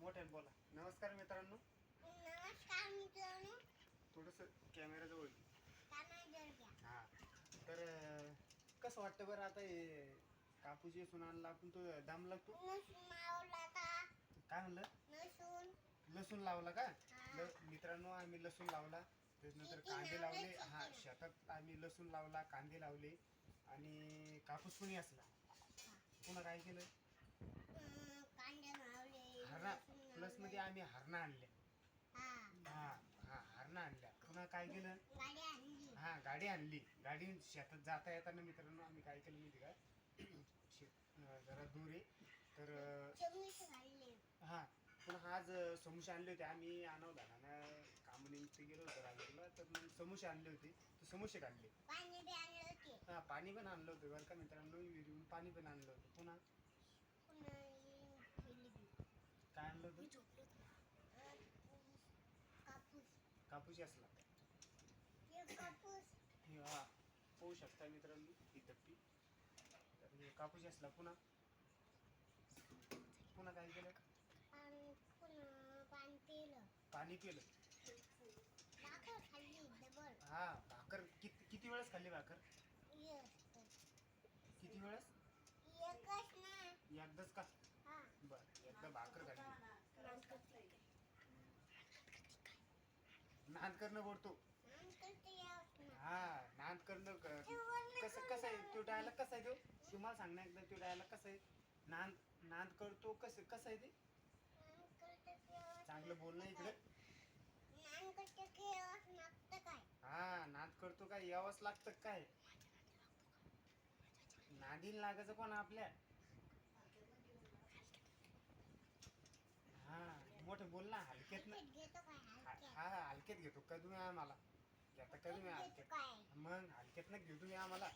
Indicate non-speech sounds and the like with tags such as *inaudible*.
मोठ्याने बोला. नमस्कार मित्रांनो. नमस्कार मित्रांनो. थोडस कॅमेरा जवळ हा. तर कसं वाटतं बरं आता हे कापूस येसून आणला आपण तो दाम लागतो? काय म्हणलं? लसूण. लावला का. ल- मित्रांनो आम्ही लसूण लावला. त्याच्यानंतर कांदे लावले. हा? शेतात आम्ही लसूण लावला कांदे लावले. आणि कापूस पण असला? पुन्हा काय केलं अं, कांदे मावले हरणा लसूण प्लस मध्ये. आम्ही हरणा आणल्या. हा. हा हरणा आणल्या. पुन्हा काय केलं? हा गाडी आणली. गाडी शेतात जाता येताना मित्रांनो आम्ही काय केलं माहिती का? *coughs* शेत अं, जरा दूर आहे. तर अं, हा पुन्हा आज समोसे आणले होते. आम्ही आणव दाना कामनिमित्त गेलो होतो राजूरला तर मग समोसे आणले होते. तर समोसे काढले. पाणी हा पाणी पण आणलं होतं. बरं का मित्रांनो? विहिरीहून पाणी पण आणलं होतं. पुन्हा पुन्हा ही केली बी. काय आणलं होतं अं, कापूस कापूस असला. हे हे हा पाहू शकता मित्रांनो ही टप्पी. तर हे कापूस असला पुन्हा. पुन्हा काय केलं? पाणी पिलं. पाणी पिलं. हा भाकर किती किती वेळेस खाल्ली भाकर? किती वेळेस? ना. एकदाच का हा बर एकदा भाकर खाल्ली नाद बोलतो हा नाद करणं क- कसं कसं आहे? तो डायलॉग कसा आहे तो? तुम्हाला सांगणार एकदा तो डायलॉग कसा आहे? नांद नांद करतो कसं कसं आहे ते? चांगलं बोलणं इकडे. हा नाद करतो काय? यावंच लागतं काय? नादीन लागायचं कोण आपल्या हा मोठं बोल ना हलक्यात ना. काय हा हलक्यात हा, हलक्यात घेतो. का तुम्ही आम्हाला घेता का तुम्ही हलक्यात काय? मग हलक्यात ना घेऊ तुम्ही आम्हाला.